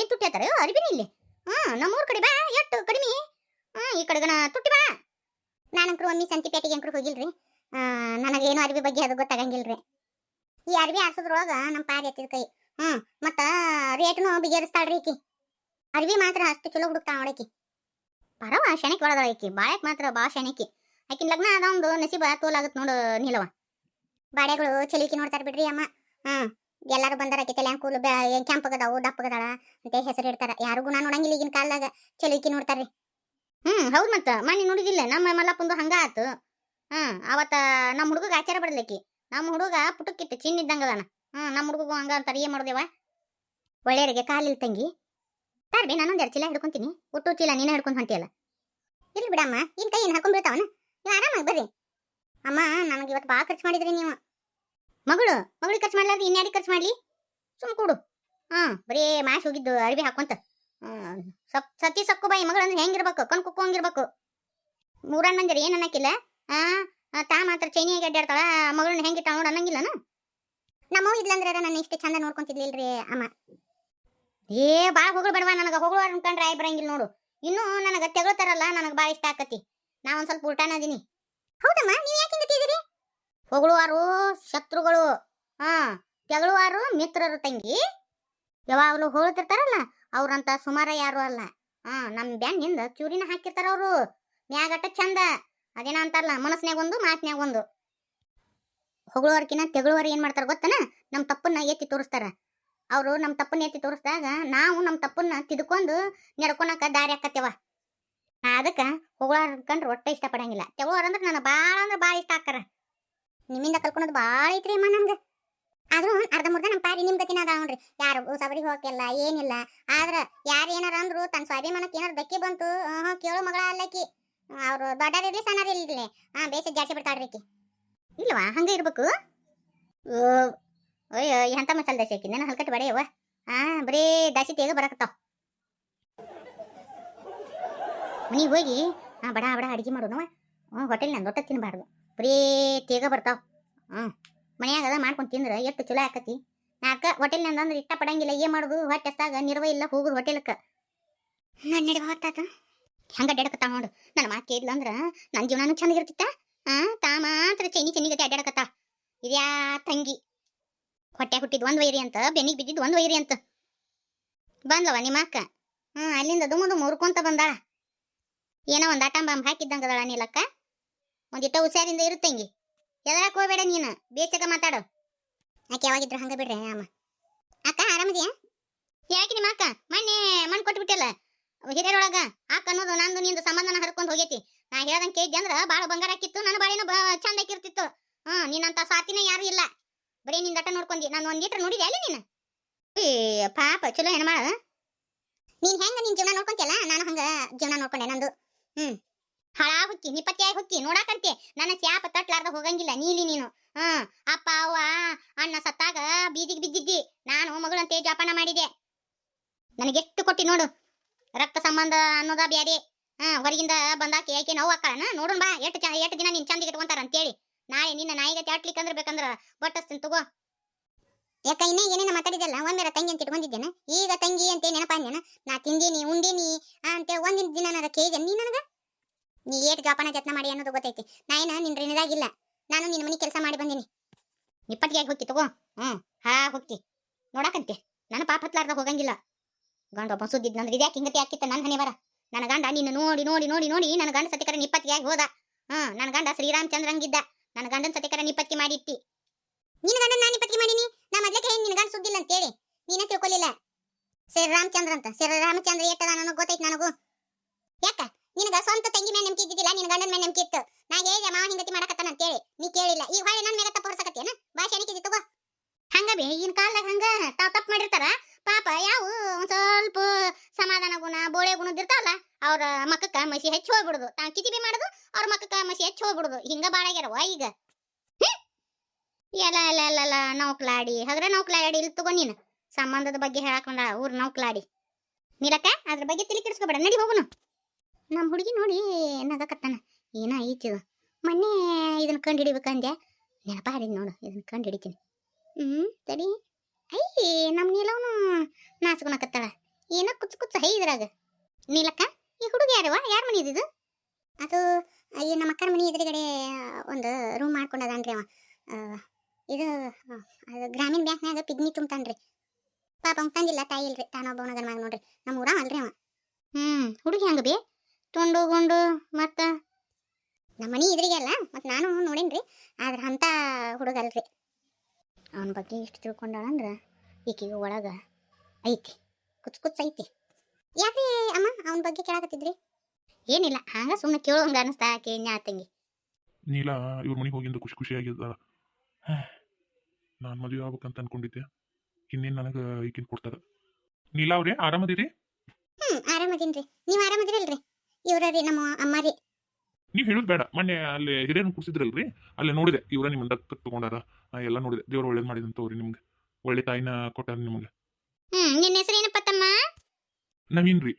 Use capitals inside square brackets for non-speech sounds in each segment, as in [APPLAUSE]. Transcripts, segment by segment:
ಏನ್ ತುಟ್ಟಿ ಹತ್ತಾರ ಅರಿಬಿನಿ ಇಲ್ಲಿ. ಹ್ಮ್, ನಮ್ಮೂರ್ ಕಡೆ ಬಾ ಎಷ್ಟು ಕಡಿಮೆ. ಹ್ಮ್, ಈ ಕಡೆಗನ ತುಟ್ಟಿ ಬಾ. ನಾನಂಕ್ರು ಸಂತಿ ಪೇಟೆಗೆ ಅಂಕ್ರು ಹೋಗಿಲ್ರಿ. ನನಗೇನು ಅರ್ಬಿ ಬಗ್ಗೆ ಅದು ಗೊತ್ತಾಗಂಗಿಲ್ರಿ. ಈ ಅರ್ಬಿ ಆರ್ಸೋದ್ರೊಳಗ ನಮ್ಮ ಪಾರಿ ಎತ್ತಿದ ಕೈ. ಹ್ಮ್, ಮತ್ತ ರೇಟ್ನು ಬಿಗೇರಿಸ್ತಾಳ್ರಿ ಈಕಿ. ಅರ್ಬಿ ಮಾತ್ರ ಅಷ್ಟು ಚಲೋ ಹುಡುಕ್ತಾ ನೋಡಕಿ ಪರವ ಶನಿಕ್ ಒಳದ ಈಕಿ. ಬಾಯಕ್ ಮಾತ್ರ ಬಾ ಶನಿಕಿ ಆಕಿನ ಲಗ್ನ ಅದೊಂದು ನಸೀಬ ತೋಲಾಗತ್ ನೋಡು ನಿಲವ. ಬಾಡೆಗಳು ಚಲಿಕಿ ನೋಡ್ತಾರ ಬಿಡ್ರಿ ಅಮ್ಮ. ಹ್ಮ್ ಎಲ್ಲಾರು ಬಂದಾರ ಆಕಿ ತಲೆ ಕೂಲು ಕೆಂಪಗದಾವು, ದಪ್ಪಗದಾಳ ಅಂತ ಹೆಸರು ಇಡ್ತಾರ. ಯಾರು ಗುಣ ನೋಡಂಗಿಲ್ಲ ಈಗಿನ ಕಾಲದಾಗ. ಚಲೀಕಿ ನೋಡ್ತಾರ್ರಿ. ಹ್ಮ್, ಹೌದ್ ಮತ್ತ. ಮನೆ ನೋಡಿದಿಲ್ಲ. ನಮ್ಮ ಮಲ್ಲಪ್ಪಂದು ಹಂಗ ಆತು. ಹ್ಮ್, ಅವತ್ತ ನಮ್ಮ ಹುಡುಗಗ ಆಚಾರ ಬಡಲಕ್ಕಿ ನಮ್ಮ ಹುಡುಗ ಪುಟಕ್ಕಿತ್ತು ಚಿನ್ನ ಇದ್ದಂಗ ಅದಾನ. ಹ್ಮ್ ನಮ್ಮ ಹುಡುಗಗೂ ಹಂಗ ಅಂತಾರ. ಏನ್ ಮಾಡೋದೇವ? ಒಳ್ಳೆಯರಿಗೆ ಕಾಲಿಲ್ ತಂಗಿ. ತಾರ್ಬಿ ನಾನೊಂದು ಎರಡು ಚೀಲ ಹಿಡ್ಕೊಂತೀನಿ. ಒಟ್ಟು ಚೀಲ ನೀನೇ ಹಿಡ್ಕೊಂಡು ಹೊಂಟಿಯಲ್ಲ. ಇಲ್ಲಿ ಬಿಡಮ್ಮ. ಇನ್ ಕೈ ಏನ್ ಹಾಕೊಂಡ್ಬಿಡ್ತಾವನ ನೀವು ಆರಾಮಾಗಿ ಬರ್ರಿ. ಅಮ್ಮ, ನನಗೆ ಇವತ್ತು ಭಾಳ ಖರ್ಚು ಮಾಡಿದ್ರಿ ನೀವು. ಮಗಳು ಮಗಳಿಗೆ ಖರ್ಚು ಮಾಡ್ಲಾರ್ದು ಇನ್ಯಾರಿಗೆ ಖರ್ಚು ಮಾಡ್ಲಿ? ಸುಮ್ ಕೊಡು. ಹಾ ಬರೀ ಮ್ಯಾಶ್ ಹೋಗಿದ್ದು ಅರಿವಿ ಹಾಕೊಂತ ಸಪ್, ಸತಿ ಸಕ್ಕು ಬಾಯಿ ಮಗಳು ಅಂದ್ರೆ ಹೆಂಗಿರ್ಬೇಕು ಕಣ್ ಕುಕ್ಕೋಂಗಿರ್ಬೇಕು ಮೂರನ್ ಮಂದಿರ ಏನ್ ಅನ್ನಕ್ಕಿಲ್ಲ ಆ ತಾ ಮಾತ್ರ ಚೈನಿಯಾಗಿ ಅಡ್ಡಾಡ್ತಾಳ ಮಗಳನ್ನ ಹೆಂಗಿಟ್ಟಾಳ ನೋಡ ಅನ್ನಂಗಿಲ್ಲನ? ನಮ್ಮವ್ ಇದ್ಲಂದ್ರ ನನ್ನ ಇಷ್ಟ ಚಂದ ನೋಡ್ಕೊಂತಿದ್ಲಿಲ್ರಿ ಅಮ್ಮ. ಏ ಬಾ ಹೊಗಳು ಬಡವಾ ನನಗ. ಹೊಗಳು ಅನ್ಕೊಂಡ್ರೆ ಆಯ್ ಬರಂಗಿಲ್ಲ ನೋಡು. ಇನ್ನು ನನಗ ತೆಗಳ್ತಾರಲ್ಲ, ನನಗ ಬಾಳ ಇಷ್ಟ ಆಕತಿ. ನಾ ಒಂದ್ ಸ್ವಲ್ಪ ಉಲ್ಟಾನ ಅದೀನಿ. ಹೌದಮ್ಮ, ನೀವ್ ಹೊಗಳುವಾರು ಶತ್ರುಗಳು. ಹಾ ತೆಗಳುವಾರು ಮಿತ್ರರು ತಂಗಿ. ಯಾವಾಗಲೂ ಹೋಳ್ತಿರ್ತಾರಲ್ಲ ಅವ್ರಂತ ಸುಮಾರ ಯಾರು ಅಲ್ಲ. ಹಾ, ನಮ್ ಬ್ಯಾಂಕ್ ಹಿಂದ ಚೂರಿನ ಹಾಕಿರ್ತಾರ ಅವರು. ಮ್ಯಾಗಟ್ಟ ಚಂದ. ಅದೇನ ಅಂತಾರಲ್ಲ, ಮನಸ್ನ್ಯಾಗ ಒಂದು, ಮಾತ್ನ್ಯಾಗ ಒಂದು. ಹೊಗಳುವರ್ಕಿನ ತೆಗಳುವರ್ ಏನ್ ಮಾಡ್ತಾರ ಗೊತ್ತನ? ನಮ್ಮ ತಪ್ಪನ್ನ ಎತ್ತಿ ತೋರಿಸ್ತಾರ. ಅವರು ನಮ್ಮ ತಪ್ಪನ್ನ ಎತ್ತಿ ತೋರಿಸಿದಾಗ ನಾವು ನಮ್ಮ ತಪ್ಪನ್ನ ತಿದ್ಕೊಂಡು ನೆಡ್ಕೊಳಕ ದಾರಿ ಹಾಕತ್ತೇವ ಅದಕ್ಕ ಹೊಗಳಾರ ಕಂಡ್ರೆ ಒಟ್ಟೆ ಇಷ್ಟಪಡಂಗಿಲ್ಲ ತೆಗಳೋರ್ ಅಂದ್ರೆ ನನಗೆ ಭಾಳ ಅಂದ್ರೆ ಭಾಳ ಇಷ್ಟ ಆಕ್ಕಾರ. ನಿಮ್ಮಿಂದ ಕಲ್ಕೊಳೋದು ಭಾಳ ಐತ್ರಿ ಅಮ್ಮ ನಮ್ಗೆ. ಆದ್ರೂ ಅರ್ಧ ಮುರ್ಧ ನಮ್ಮ ಪಾರಿ ನಿಮ್ ಗತಿನ ಅದಾವ ಯಾರು ಸಬರಿಗೆ ಹೋಗಕ್ಕಿಲ್ಲ ಏನಿಲ್ಲ. ಆದ್ರ ಯಾರು ಏನಾರ ಅಂದ್ರು ತನ್ನ ಸ್ವಾಭಿಮಾನಕ್ಕೆ ಏನಾರ ಧಕ್ಕೆ ಬಂತು ಆಹಾ, ಕೇಳು ಮಗಳ ಅಲ್ಲಕಿ ಅವ್ರು ದೊಡ್ಡಾರ ಇರ್ಲಿ ಸಣ್ಣಾರ ಇರ್ಲಿ ಹಾ ಬೇಸ ಜಾಸ್ತಿ ಬಿಡ್ತಾಳ್ರಿ ಆಕಿ ಇಲ್ವಾ? ಹಂಗ ಇರ್ಬೇಕು? ಅಯ್ಯೋ ಎಂತ ಮಸಾಲೆ ದೋಸೆ ಹಾಕಿ ನಾನು ಹಲ್ಕಟ್ಟು ಬಡೆಯವ ಹಾ ಬರೀ ದಾಸಿ ತೇಗ ಬರಕತ್ತಾವ. ಮನೆಗೆ ಹೋಗಿ ಹಾ ಬಡ ಬಡ ಅಡಿಗೆ ಮಾಡೋಣವ ಹ್ಞೂ ಹೋಟೆಲ್ ನಾನು ದೊಡ್ಡ ತಿನ್ನಬಾರ್ದು ಬರೀ ತೇಗ ಬರ್ತಾವ. ಹ್ಞೂ ಮನ್ಯಾಗ ಅದ ಮಾಡ್ಕೊಂಡು ತಿಂದ್ರೆ ಎಷ್ಟು ಚಲೋ ಆಕತಿ. ನಾಕ ಹೋಟೆಲ್ ನಂದು ಅಂದ್ರೆ ಇಷ್ಟ ಪಡಂಗಿಲ್ಲ ಏನ್ ಮಾಡುದು? ಹೊಟ್ಟೆ ನಿರ್ವ ಇಲ್ಲ ಹೋಗುದು ಹೋಟೆಲ್ಕ ನನ್ನ ನಡಿ ಹೊತ್ತಾತ? ಹೆಂಗ ಅಡ್ಡಾಡಕತ್ತಾವ ನೋಡು. ನನ್ನ ಮಾತು ಕೇಳಿಲ್ಲ ಅಂದ್ರ ನನ್ನ ಜೀವನನೂ ಚೆನ್ನಾಗಿರ್ತಿತ್ತ ಆ ತಾ ಮಾತ್ರ ಚೆನ್ನಿ ಚೈನಿ ಗತಿ ಅಡ್ಡಾಡಕತ್ತ ಇದ್ಯಾ ತಂಗಿ. ಹೊಟ್ಟೆ ಹುಟ್ಟಿದ್ ಒಂದ್ ವೈರಿ ಅಂತ ಬೆನ್ನಿಗೆ ಬಿದ್ದಿದ್ ಒಂದ್ ವೈರಿ ಅಂತ. ಬಂದ್ಲವ ನಿಮ್ಮ ಅಕ್ಕ? ಹ್ಮ್ ಅಲ್ಲಿಂದ ದುಮುದು ದುಮು ಉರ್ಕೊಂತ ಬಂದಾಳ. ಏನೋ ಒಂದ್ ಆಟಂಬಾಂಬ್ ಬಾಂಬ್ ಹಾಕಿದ್ದಂಗ ಅದಳ ನೀಲಕ್ಕ. ಒಂದಿಟ್ಟ ಹುಷಾರಿಂದ ಇರುತ್ತಂಗಿ ಎದರಕ್ ಹೋಗ್ಬೇಡ ನೀನು? ಬೇಸಗ ಮಾತಾಡು. ಆಕೆ ಯಾವಾಗಿದ್ರು ಹಂಗ ಬಿಡ್ರಿ ಅಮ್ಮ ಅಕ್ಕ, ಆರಾಮದಿಯಾ? ಯಾಕೆ ನಿಮ್ಮ ಅಕ್ಕ? ಮೊನ್ನೆ ಮಣ್ಣು ಕೊಟ್ಬಿಟ್ಟಿಲ್ಲ. ಹಿರಿಯರೊಳಗ, ಅಕ್ಕ ಅನ್ನೋದು ನಂದು ನಿಂದು ಸಂಬಂಧನ ಹರ್ಕೊಂಡ್ ಹೋಗೈತಿ. ನಾ ಹೇಳ್ದಂಗೆ ಕೇಳಿದ್ದೆ ಅಂದ್ರ ಬಾಳ ಬಂಗಾರ ಹಾಕಿತ್ತು ನನ್ನ ಬಾಳಿನ ಚಂದ ಆಕಿರ್ತಿತ್ತು ಹ್ಮ್, ನಿನ್ನಂತ ಸಾತಿನ ಯಾರು ಇಲ್ಲ. ಬರೀ ನಿನ್ ದಟ್ಟ ನೋಡ್ಕೊಂಡಿ. ನಾನು ಒಂದ್ ಲೀಟರ್ ನೋಡಿದೆ ಅಲ್ಲಿ ನೀನು? ಏ, ಪಾಪ, ಚಲೋ ಹೆಣ್ಮಾಳ. ನೀನು ಹೆಂಗ ನಿನ್ ಜೀವನ ನೋಡ್ಕೊಂತಿಯಲ್ಲ? ನಾನು ಹಂಗ ಜೀವನ ನೋಡ್ಕೊಂಡೆ ನಂದು. ಹ್ಮ್. ಹಳಾ ಹುಕ್ಕಿ ನಿಪತ್ತಿಯಾಗಿ ಹುಕ್ಕಿ ನೋಡಾಕಂತೆ ನನ್ನ ಶಾಪ ತಟ್ಲಾರ್ದ ಹೋಗಂಗಿಲ್ಲ, ನೀಲಿ ನೀನು. ಹ್ಮ್ ಅಪ್ಪ, ಅವ್ವ, ಅಣ್ಣ ಸತ್ತಾಗ ಬೀದಿಗೆ ಬಿದ್ದಿದ್ದಿ. ನಾನು ಮಗಳಂತೆ ಜೋಪಾನ ಮಾಡಿದೆ. ನನಗೆಷ್ಟು ಕೊಟ್ಟಿ ನೋಡು. ರಕ್ತ ಸಂಬಂಧ ಅನ್ನೋದ ಬ್ಯಾರೆ. ಹಾ ಹೊರಗಿಂದ ಬಂದಾಕಿ ಯಾಕೆ ನೋವು ಅಕ್ಕಳನ ನೋಡೋಣ ಬಾ. ಎಷ್ಟು ಚ ಎಷ್ಟು ದಿನ ನಿನ್ ಚಂದಿಗೆ ಇಟ್ಕೊಂತಾರ ಅಂತೇಳಿ. ನಾಳೆ ನಿನ್ನ ನಾಯಿಗೆ ಚಾಟ್ಲಿಕ್ಕೆ ಅಂದ್ರೆ ಬೇಕಂದ್ರ ಬಟ್ಟಸ್ತೀನಿ ತಗೋ. ಯಾಕ, ಇನ್ನ ಏನೇನ ಮಾತಾಡಿದಲ್ಲ ಒಂದರ ತಂಗಿ ಅಂತ ಇಟ್ಕೊಂಡಿದ್ದೇನೆ? ಈಗ ತಂಗಿ ಅಂತ ನೆನಪಾಂದೇನ ನಾ ತಿಂದೀನಿ, ಉಂಡೀನಿ ಅಂತ ಒಂದಿನ ದಿನ ನನಗೆ ಕೇಳಿದೆ ನೀ ನನಗ? ನೀ ಏಟ್ ಜೋಪಾನ ಜತ್ನ ಮಾಡಿ ಅನ್ನೋದು ಗೊತ್ತೈತಿ. ನಾ ಏನ, ನಿನ್ ಋಣದಾಗಿಲ್ಲ ನಾನು ನಿನ್ನ ಮನೆ ಕೆಲಸ ಮಾಡಿ ಬಂದೀನಿ. ನಿಪ್ಪಟ್ಟಿಗೆ ಹೋಗಿ ತಗೋ. ಹ್ಞೂ ಹಾ, ಹೋಗ್ತಿ. ನೋಡಾಕಂತೆ. ನನ್ನ ಪಾಪ ಹತ್ಲಾರ್ದ ಹೋಗಂಗಿಲ್ಲ. ಗಂಡ ಒಬ್ಬ ಸುದ್ದಿದ್ನಂದ್ರೆ ಇದ್ಯಾಕೆ ಹಿಂಗತಿ ಹಾಕಿತ್ತ ನನ್ನ ಹಣೆ ಬರ ನನ್ನ ಗಂಡ ನಿನ್ನ ನೋಡಿ ನೋಡಿ ನೋಡಿ ನೋಡಿ ನನ್ನ ಗಂಡ ಸತಿಕರ ನಿಪ್ಪತ್ತಿಗೆ ಹೋದ. ಹ್ಮ್, ನನ್ನ ಗಂಡ ಶ್ರೀರಾಮಚಂದ್ರಂಗಿದ್ದ ನನ್ನ ಗಂಡನ ಸತಿಕರ ನಿಪ್ಪತ್ತಿ ಮಾಡಿಟ್ಟಿ. ನಿನ್ನ ಗಂಡನ ನಾನು ನಿಪ್ಪತ್ತಿ ಮಾಡೀನಿ? ನಾ ಮೊದ್ಲಕ್ಕೆ ಹೇಳಿ ನಿನ್ನ ಗಂಡ ಸುದ್ದಿಲ್ಲ ಅಂತೇಳಿ ನೀನೇ ತಿಳ್ಕೊಲಿಲ್ಲ ಶ್ರೀರಾಮಚಂದ್ರ ಅಂತ. ಶ್ರೀರಾಮಚಂದ್ರ ಏಟದ ನನಗೆ ಗೊತ್ತೈತಿ ನನಗೂ. ಯಾಕ? ನಿನಗ ಸ್ವಂತ ತಂಗಿ ಮೇಲೆ ನಂಬಿಕೆ ಇದ್ದಿದ್ದಿಲ್ಲ, ನಿನ್ನ ಗಂಡನ ಮೇಲೆ ನಂಬಿಕೆ ಇತ್ತು. ನಾ ಹೇಳಿದೆ, ಮಾವ ಹಿಂಗತಿ ಮಾಡಕತ್ತಾನ ಅಂತೇಳಿ. ನೀ ಕೇಳಿಲ್ಲ. ಈ ಹೊಳೆ ನನ್ನ ಮೇಲೆ ತಪ್ಪು ಹೊರಸಕತ್ತೇನ ಭಾಷೆ ತಗೋ. ಹಂಗ ಬಿ, ಈಗಿನ ಕಾಲದಾಗ ಹಂಗ ತಾವ್ ತಪ್ಪು ಮಾಡಿರ್ತಾರ. ಪಾಪ ಯಾವ ಸ್ವಲ್ಪ ಸಮಾಧಾನ ಗುಣ, ಬೋಳೆ ಗುಣದ ಇರ್ತಾವಲ್ಲ, ಅವ್ರ ಮಕ್ಕಕ್ಕ ಮಸಿ ಹೆಚ್ಚು ಹೋಗ್ಬಿಡುದು. ತಾ ಕಿಚಿಬಿ ಮಾಡುದು, ಅವ್ರ ಮಕ್ಕಕ್ಕ ಮಸಿ ಹೆಚ್ಚು ಹೋಗ್ಬಿಡುದು. ಹಿಂಗ ಬಾಳಾಗ್ಯಾರವ ಈಗ? ಎಲ್ಲ ಎಲ್ಲ ಎಲ್ಲ ಎಲ್ಲ ನೌಕ್ಲಾಡಿ. ಹಗ್ರ ನೌಕ್ಲಾಡಿ ಇಲ್ಲಿ ತಗೋ ನೀನು. ಸಂಬಂಧದ ಬಗ್ಗೆ ಹೇಳಕೊಂಡ ಊರ್ ನೌಕ್ಲಾಡಿ. ನೀಲಕ್ಕ, ಅದ್ರ ಬಗ್ಗೆ ತಿಳಿ ಕೆಡಿಸ್ಕೋಬೇಡ. ನಡಿ ಹೋಗುನು. ನಮ್ಮ ಹುಡುಗಿ ನೋಡಿ ನಗಕತ್ತಾನ. ಏನ ಐತಿದು ಮೊನ್ನೆ ಇದನ್ನ ಕಂಡು ಹಿಡಿಬೇಕಂದ್ಯಾ ನೆನಪ ಹಾಡಿದ್ ನೋಡು ಇದನ್ನ ಕಂಡು ಹಿಡಿತೀನಿ ಹ್ಮ್ ಸರಿ ಐ ನಮ್ಮ ನೀಲವನು ನಾಚ್ಕೊಳಕತ್ತಾಳ ಏನೋ ಕುಚ್ಚು ಕುಚ್ಚು ಹೈ ಇದ್ರಾಗ. ನೀಲಕ್ಕ, ಈ ಹುಡುಗ ಯಾರವ ಯಾರ ಮನೆ ಇದ್ದಿದ್ದು ಅದು, ಈ ನಮ್ಮ ಅಕ್ಕನ ಮನೆ ಎದುರುಗಡೆ ಒಂದು ರೂಮ್ ಮಾಡ್ಕೊಂಡದನ್ರಿ ಅವ. ಇದು ಗ್ರಾಮೀಣ ಬ್ಯಾಂಕ್ನಾಗ ಪಿಗ್ನಿ ತುಂಬತಾನ್ರಿ. ಪಾಪ ಅವ್ನ್ ತಂದಿಲ್ಲ ತಾಯಿ ಇಲ್ರಿ, ತಾನೊಬ್ಬ ಗಂಡ ಮಗ ನೋಡ್ರಿ. ನಮ್ಮ ಊರ ಅಲ್ರಿ ಅವ. ಹ್ಮ್, ಹುಡುಗಿ ಹಂಗ ಬಿ. ತುಂಡು ಗುಂಡು ಮತ್ತ ನಮ್ಮ ಮನಿ ಇದ್ರಿಗೆ ಅಲ್ಲ ಮತ್ತೆ ನಾನು ನೋಡೇನ್ರಿ ಆದ್ರೆ ಅಂತ ಹುಡುಗಲ್ರಿ. ಅವನ ಬಗ್ಗೆ ಇಷ್ಟು ತಿಳ್ಕೊಂಡಾಳಂದ್ರ ಈಕಿಗೆ ಒಳಗ ಐತಿ ಕುಚ್ ಕುಚ್ ಐತಿ. ಯಾಕ್ರಿ ಅಮ್ಮ ಅವನ ಬಗ್ಗೆ ಕೇಳಾಕತ್ತಿದ್ರಿ? ಏನಿಲ್ಲ ಹಂಗ ಸುಮ್ಮನೆ ಕೇಳೋಂಗ ಅನಿಸ್ತಾ ಕೇಳ್ಞಾ ತಂಗಿ. ನೀಲ ಇವ್ರ ಮನೆಗೆ ಹೋಗಿಂದ ಖುಷಿ ಖುಷಿಯಾಗಿದ್ದಾಳ. ನಾನು ಮದುವೆ ಆಗ್ಬೇಕಂತ ಅನ್ಕೊಂಡಿದ್ದೆ. ಇನ್ನೇನು ನನಗೆ ಈಗಿನ ಕೊಡ್ತಾರೆ? ನೀಲ ಅವ್ರೆ ಆರಾಮದಿರಿ? ಹ್ಮ್ ಆರಾಮದಿನ್ರಿ. ನೀವ್ ಆರಾಮದಿರಲ್ರಿ? ಇವ್ರ ರೀ ನಮ್ಮ ಅಮ್ಮ ರೀ. ನೀವು ಹೇಳೋದು ಬೇಡ. ಮೊನ್ನೆ ಅಲ್ಲಿ ಹಿರಿಯರನ್ನು ಕುಡಿಸಿದ್ರಲ್ರಿ? ಅಲ್ಲಿ ನೋಡಿದೆ ಇವರ ನಿಮ್ಮ ದತ್ತು ತಗೊಂಡಾರ. ಎಲ್ಲ ನೋಡಿದೆ. ದೇವ್ರು ಒಳ್ಳೇದು ಮಾಡಿದಂತ ನಿಮಗೆ ನಿಮ್ಗೆ. ಒಳ್ಳೆ ತಾಯಿನ ಕೊಟ್ಟಾರ ನಿಮ್ಗೆ. ಹ್ಮ್ ನಿನ್ನ ಹೆಸರು ಏನಪ್ಪ ತಮ್ಮ? ನವೀನ್ ರೀ.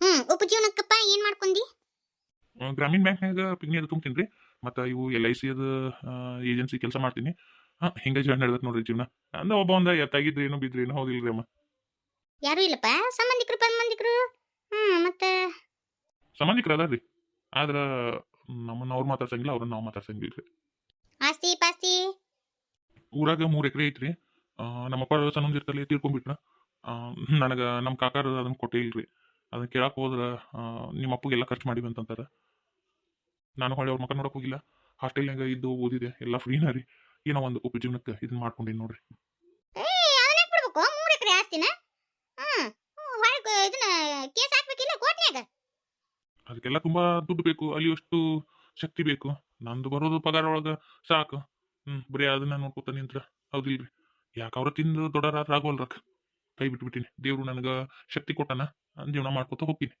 ಹ್ಮ್ ಉಪಜೀವನಕ್ಕಪ್ಪ ಏನ್ ಮಾಡ್ಕೊಂಡಿ? ಆ, ಗ್ರಾಮೀಣ ಬ್ಯಾಂಕ್ನಾಗ ಪಿಗ್ನಿ ಅದು ತುಂಬ್ತೀನಿ ರೀ ಮತ್ತು ಇವು ಎಲ್ ಐ ಸಿ ಅದು ಏಜೆನ್ಸಿ ಕೆಲಸ ಮಾಡ್ತೀನಿ. ಹಾಂ ಹಿಂಗೆ ಜೀವನ ನಡೆದತ್ ನೋಡ್ರಿ ಜೀವನ. ಅಂದ್ರೆ ಒಬ್ಬ ಒಂದ ಏನು ಏನೋ ಬಿದ್ರಿ ಏನೋ ಹೌದಿಲ್ರಿ ಅಮ್ಮ. ಯಾರು ಇಲ್ಲಪ್ಪ? ಸಂಬಂಧಿಕರು ಸಂಬಂಧಿಕರು ಹ್ಮ್ ಮತ್ತೆ ಸಂಬಂಧಿಕರು ರೀ ಆದ್ರೆ ನಮ್ಮನ್ನ ಅವ್ರು ಮಾತಾಡ್ಸಂಗಿಲ್ಲ ಅವ್ರನ್ನ ನಾವು ಮಾತಾಡ್ಸಂಗಿಲ್ಲ ರೀ ಆಸ್ತಿ ಪಾಸ್ತಿ? ಊರಾಗ ಮೂರು ಎಕರೆ ಐತ್ರಿ. ಆ, ನಮ್ಮ ಅಪ್ಪ ಸಣ್ಣಂದ್ ಇರ್ತಲ್ಲಿ ತೀರ್ಕೊಂಡ್ಬಿಟ್ರ. ನನಗೆ ನಮ್ಮ ಕಾಕಾರ ಅದನ್ನ ಕೊಟ್ಟೇ ಇಲ್ರಿ. ಅದನ್ನ ಕೇಳಕ್ಕೆ ಹೋದ್ರೆ ನಿಮ್ಮ ಅಪ್ಪಗೆಲ್ಲ ಖರ್ಚು ಮಾಡಿವಿ ಅಂತಂತಾರ. ನಾನು ಹೊಳೆ ಅವ್ರ ಮಕ್ಕ ನೋಡಕ್ ಹೋಗಿಲ್ಲ. ಹಾಸ್ಟೆಲ್ನಾಗ ಇದ್ದು ಓದಿದೆ ಎಲ್ಲ ಫ್ರೀನ ರೀ. ಏನೋ ಒಂದು ಉಪಜೀವನಕ್ಕೆ ಇದನ್ನ ಮಾಡ್ಕೊಂಡೇನಿ ನೋಡ್ರಿ. ಏ ಅದನ್ನ ಬಿಡ್ಬೇಕು? ಮೂರ್ ಎಕರೆ ಆಸ್ತಿನ? ಹ್ಮ್. ಹೊಳಗ ಇದನ್ನ ಕೇಸ್ ಅದಕ್ಕೆಲ್ಲ ತುಂಬಾ ದುಡ್ಡು ಬೇಕು ಅಲ್ಲಿ ಅಷ್ಟು ಶಕ್ತಿ ಬೇಕು. ನಂದು ಬರೋದು ಪಗಾರ ಒಳಗ ಸಾಕು. ಹ್ಮ್, ಬರೀ ಅದನ್ನ ನೋಡ್ಕೊತ ನಿಂತ್ರ ಹೌದಿಲ್ರಿ ಯಾಕೆ ಅವ್ರ ತಿಂದು ದೊಡ್ಡರಾದ್ರ ಆಗೋಲ್ರಕ್ಕ ಕೈ ಬಿಟ್ಬಿಟ್ಟಿನಿ. ದೇವ್ರು ನನಗ ಶಕ್ತಿ ಕೊಟ್ಟನ ಜೀವನ ಮಾಡ್ಕೊತ ಹೋಗ್ತೀನಿ.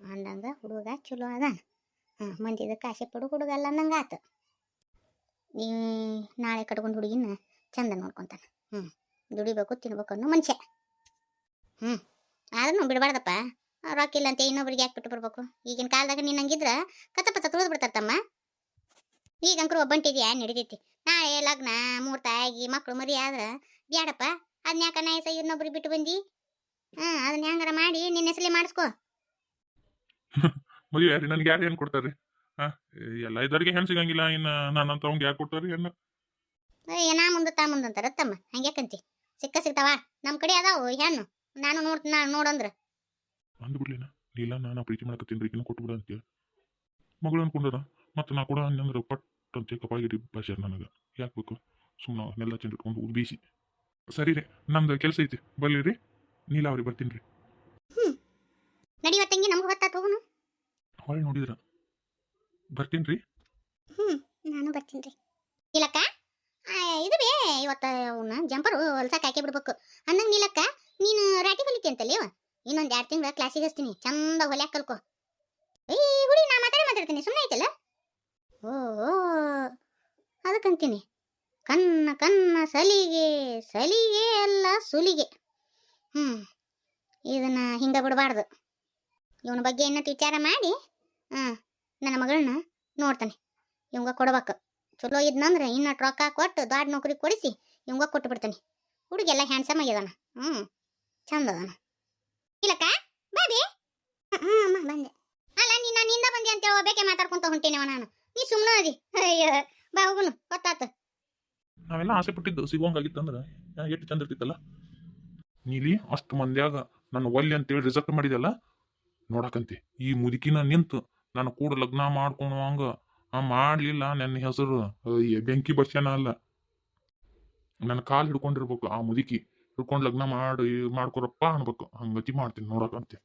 ಅಂದಂಗ ಹುಡುಗ ಚಲೋ ಅದ. ಮಂದಿದ ಕಾಶಿ ಪಡು ಹುಡುಗ ಅಲ್ಲ ಅಂದಂಗ ಆತು. ನೀ ನಾಳೆ ಕಟ್ಕೊಂಡು ಹುಡುಗಿನ ಚಂದ ನೋಡ್ಕೊಂತಾನ. ಹ್ಮ್, ದುಡಿಬೇಕು, ತಿನ್ಬೇಕು ಅನ್ನೋ ಮನುಷ್ಯ. ಹ್ಮ್, ಆದ್ರೂ ಬಿಡಬಾರ್ದಪ್ಪ. ರೊಕ್ಕ ಇಲ್ಲ ಅಂತ ಇನ್ನೊಬ್ರಿಗೆ ಯಾಕೆ ಬಿಟ್ಟು ಬರ್ಬೇಕು? ಈಗಿನ ಕಾಲದಾಗ ನೀನು ಹಂಗಿದ್ರ ಕತಪತ ತುಳಿದು ನೀ ತಮ್ಮ. ಈಗಂಕರು ಒಬ್ಬಂಟಿದ್ಯಾ ನಡಿತೈತಿ. ನಾಳೆ ಲಗ್ನ ಮೂರ್ತ ಆಗಿ ಮಕ್ಳು ಮರಿ ಆದ್ರ ಬ್ಯಾಡಪ್ಪ. ಅದನ್ನ ಯಾಕ ನಾಯಸ ಇನ್ನೊಬ್ರಿಗೆ ಬಿಟ್ಟು ಬಂದಿ? ಹಾ ಅದನ್ನ ಹೆಂಗಾರ ಮಾಡಿ ನಿನ್ನ ಹೆಸಲಿ ಮಾಡಿಸ್ಕೋ. [LAUGHS] ಮದುವೆ ಯಾರಿ ನನ್ಗೆ ಯಾರು ಏನು ಕೊಡ್ತಾರೆ ಹಾ ಎಲ್ಲ ಇದ್ದವ್ರಿಗೆ ಹೆಣ್ಣು ಸಿಗಂಗಿಲ್ಲ. ಇನ್ನ ಅಂತ ಅವ್ನಿಗೆ ಯಾರು ಕೊಡ್ತಾರೆ ಹೆಣ್ಣು? ಏನಾ ಮುಂದೆ ತಾ ಮುಂದೆ ಅಂತಾರತ್ತಮ್ಮ ತಮ್ಮ. ಹಂಗ್ಯಾಕಂತಿ? ಸಿಕ್ಕ ಸಿಗ್ತಾವ. ನಮ್ಮ ಕಡೆ ಅದಾವು ಹೆಣ್ಣು. ನಾನು ನೋಡ್ತೀನಿ ನಾನು ನೋಡಂದ್ರ. ಅಂದ್ಬಿಡ್ಲಿನ ಇಲ್ಲ ನಾನು ಪ್ರೀತಿ ಮಾಡಕತ್ತೀನಿ ರೀತಿನ ಕೊಟ್ಟು ಬಿಡ ಅಂತೇಳಿ ಮಗಳು ಅನ್ಕೊಂಡಾರ ಮತ್ತೆ ನಾ ಕೂಡ ಅಂದ್ರೆ ಪಟ್ ಅಂತ ಕಪಾಳಿಗಿರಿ ಭಾಷೆ ನನಗೆ. ಯಾಕೆ ಬೇಕು? ಸುಮ್ಮನೆ ಅವನ್ನೆಲ್ಲ ಚೆಂದ ಇಟ್ಕೊಂಡು ಊದ್ ಬೀಸಿ. ಸರಿ ರೀ ನಮ್ದು ಕೆಲಸ ಐತಿ. ಬರ್ಲಿ ರೀ. ನೀಲಾವ್ರಿ ಬರ್ತೀನಿ ರೀ. ನಡಿವ ತಂಗಿ ನಮ್ಗೆ ಹೊತ್ತಾತ ಹೋಗುನು. ಹೊಳೆ ನೋಡಿದ್ರ? ಬರ್ತೀನಿ ರೀ. ಹ್ಮ್ ನಾನು ಬರ್ತೀನಿ ರೀ. ಇಲ್ಲಕ್ಕ ಇದು ಬೇ ಇವತ್ತು ಅವನ್ನ ಜಂಪರು ಹೊಲ್ಸಕ್ಕೆ ಹಾಕಿ ಬಿಡ್ಬೇಕು. ಅಂದಂಗ ನೀಲಕ್ಕ ನೀನು ರಾಟಿ ಹೊಲಿತಿ ಅಂತಲ್ಲ ಅವ ಇನ್ನೊಂದ್ ಎರಡು ತಿಂಗಳ ಕ್ಲಾಸಿಗೆ ಹಚ್ತೀನಿ. ಚಂದ ಹೊಲ್ಯಾಕ ಕಲ್ಕೋ. ಏ, ಹುಡಿ, ನಾ ಮಾತಾಡಿ ಮಾತಾಡ್ತೀನಿ. ಸುಮ್ಮನೆ ಐತಲ್ಲ ಓ ಅದಕ್ಕಂತೀನಿ ಕನ್ನ ಕನ್ನ ಸಲಿಗೆ ಸಲಿಗೆ ಅಲ್ಲ ಸುಲಿಗೆ. ಹ್ಮ್, ಇದನ್ನ ಹಿಂಗ ಬಿಡಬಾರ್ದು. ಇವನ ಬಗ್ಗೆ ಇನ್ನಷ್ಟು ವಿಚಾರ ಮಾಡಿ, ಹಾ, ನನ್ನ ಮಗಳನ್ನ ನೋಡ್ತಾನೆ. ಇವಂಗ ಕೊಡ್ಬೇಕು. ಚಲೋ ಇದ್ನಂದ್ರೆ ಇನ್ನ ರೊಕ್ಕ ಕೊಟ್ಟು ದೊಡ್ಡ ನೌಕರಿ ಕೊಡಿಸಿ ಇವಂಗ ಕೊಟ್ಟು ಬಿಡ್ತಾನೆ ಹುಡುಗೆಲ್ಲ ಹ್ಯಾಂಡ್ಸಮ್ ಆಗಿದಾನ. ಹ್ಮ್, ಚಂದ ಅದಾನ. ಹಾ ಅಮ್ಮ, ಬಂದೆ. ಅಲ್ಲ, ನೀ ನಾನು ನಿಂದ ಬಂದೆ ಅಂತ ಹೇಳಬೇಕೆ ಮಾತಾಡ್ಕೊಂತ ಹೊಂಟೇನವ ನಾನು. ನೀ ಸುಮ್ಮನೆ ಅದಿ ಅಯ್ಯ, ಬಾ, ಹೋಗುನು. ಗೊತ್ತಾತು ನಾವೆಲ್ಲ ಆಸೆ ಪಟ್ಟಿದ್ದು ಸಿಗೋಂಗಾಗಿತ್ತಂದ್ರೆ ಎಷ್ಟು ಚಂದ ಇರ್ತಿತ್ತಲ್ಲ. ನೀಲಿ, ಅಷ್ಟು ಮಂದ್ಯಾಗ ನನ್ನ ಒಲ್ಲೆ ಅಂತೇಳಿ ರಿಜೆಕ್ಟ್ ಮಾಡಿದೆಲ್ಲ ನೋಡಕಂತಿ. ಈ ಮುದುಕಿನ ನಿಂತು ನಾನು ಕೂಡ ಲಗ್ನ ಆ, ಮಾಡ್ಲಿಲ್ಲ ನನ್ನ ಹೆಸರು ಬೆಂಕಿ ಬರ್ಸ್ಯಾನ ಅಲ್ಲ. ನನ್ನ ಕಾಲು ಹಿಡ್ಕೊಂಡಿರ್ಬೇಕು, ಆ ಮುದುಕಿ. ಹಿಡ್ಕೊಂಡು ಲಗ್ನ ಮಾಡಿ ಮಾಡ್ಕೊರಪ್ಪ ಅನ್ಬೇಕು. ಹಂಗತಿ ಮಾಡ್ತೀನಿ, ನೋಡಕಂತಿ.